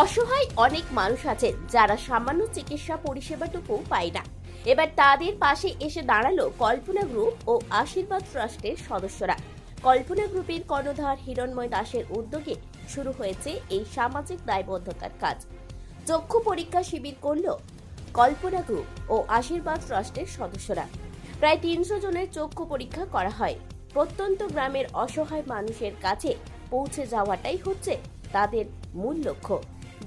অসহায় অনেক মানুষ আছেন যারা সামান্য চিকিৎসা পরিষেবাটুকু পায় না। এবার তাদের পাশে এসে দাঁড়াল কল্পনা গ্রুপ ও আশীর্বাদ ট্রাস্টের সদস্যরা। কল্পনা গ্রুপের কর্ণধার হিরণময় দাসের উদ্যোগে শুরু হয়েছে এই সামাজিক দায়বদ্ধতার কাজ। চক্ষু পরীক্ষা শিবির করল কল্পনা গ্রুপ ও আশীর্বাদ ট্রাস্টের সদস্যরা। প্রায় তিনশো জনের চক্ষু পরীক্ষা করা হয়। প্রত্যন্ত গ্রামের অসহায় মানুষের কাছে পৌঁছে যাওয়াটাই হচ্ছে তাদের মূল লক্ষ্য।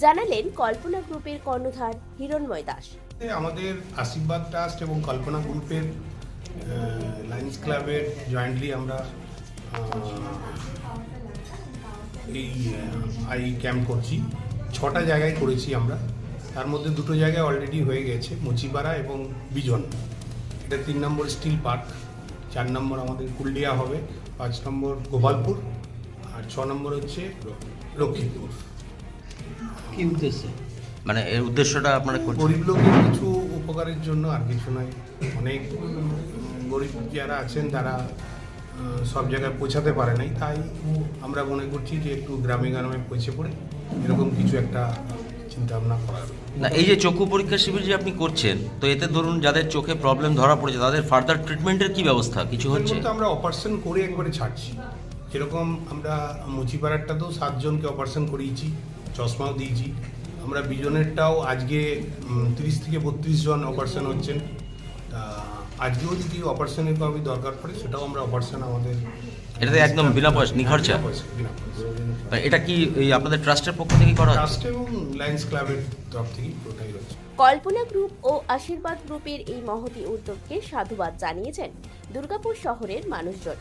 জানালেন কল্পনা গ্রুপের কর্ণধার হিরণময় দাস। আমাদের আশীর্বাদ ট্রাস্ট এবং কল্পনা গ্রুপের লায়ন্স ক্লাবের জয়েন্টলি আমরা এই আই ক্যাম্প করছি। ছটা জায়গায় করেছি আমরা। তার মধ্যে দুটো জায়গায় অলরেডি হয়ে গেছে, মুচিপাড়া এবং বিজন। এটা তিন নম্বর স্টিল পার্ক, চার নম্বর আমাদের কুলডিয়া হবে, পাঁচ নম্বর গোপালপুর, আর ছ নম্বর হচ্ছে লক্ষ্মীপুর কি উদ্দেশ্যে? মানে এর উদ্দেশ্যটা আপনারা গরিব লোকের কিছু উপকারের জন্য আর কিছু নয়। অনেক গরিব যারা আছেন তারা সব জায়গায় পৌঁছাতে পারে নাই। তাই আমরা মনে করছি যে একটু গ্রামে গ্রামে পৌঁছে পড়ে এরকম কিছু একটা চিন্তা ভাবনা করার না এই যে চক্ষু পরীক্ষা শিবির যে আপনি করছেন তো এতে ধরুন যাদের চোখে প্রবলেম ধরা পড়েছে তাদের ফার্দার ট্রিটমেন্টের কি ব্যবস্থা? কিছু হচ্ছে? আমরা অপারেশন করে একবারে ছাড়ছি। যেরকম আমরা মুচিপাড়ারটাতেও সাতজনকে অপারেশন করিয়েছি। চশমাও দিয়েছি। আমরা বিজনেরটাও আজকে তিরিশ থেকে বত্রিশ জন অপারেশন হচ্ছেন। তা আজকেও যদি অপারেশনের কাউকে দরকার পড়ে সেটাও আমরা অপারেশন আমাদের এটাতে একদম বিনা পয়সা নিখরচা। তা এটা কি এই আপনাদের ট্রাস্টের পক্ষ থেকে করা ট্রাস্ট এবং লায়ন্স ক্লাবের তরফ থেকেই পুরোটাই হচ্ছে। কল্পনা গ্রুপ ও আশীর্বাদ গ্রুপের এই মহতি উদ্যোগকে সাধুবাদ জানিয়েছেন দুর্গাপুর শহরের মানুষজন।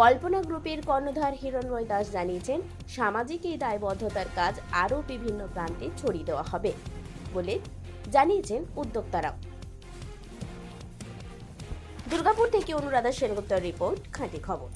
কল্পনা গ্রুপের কর্ণধার হিরণময় দাস জানিয়েছেন, সামাজিক এই দায়বদ্ধতার কাজ আরও বিভিন্ন প্রান্তে ছড়িয়ে দেওয়া হবে বলে জানিয়েছেন উদ্যোক্তারাও। দুর্গাপুর থেকে অনুরাধা সেনগুপ্তার রিপোর্ট, খাঁটি খবর।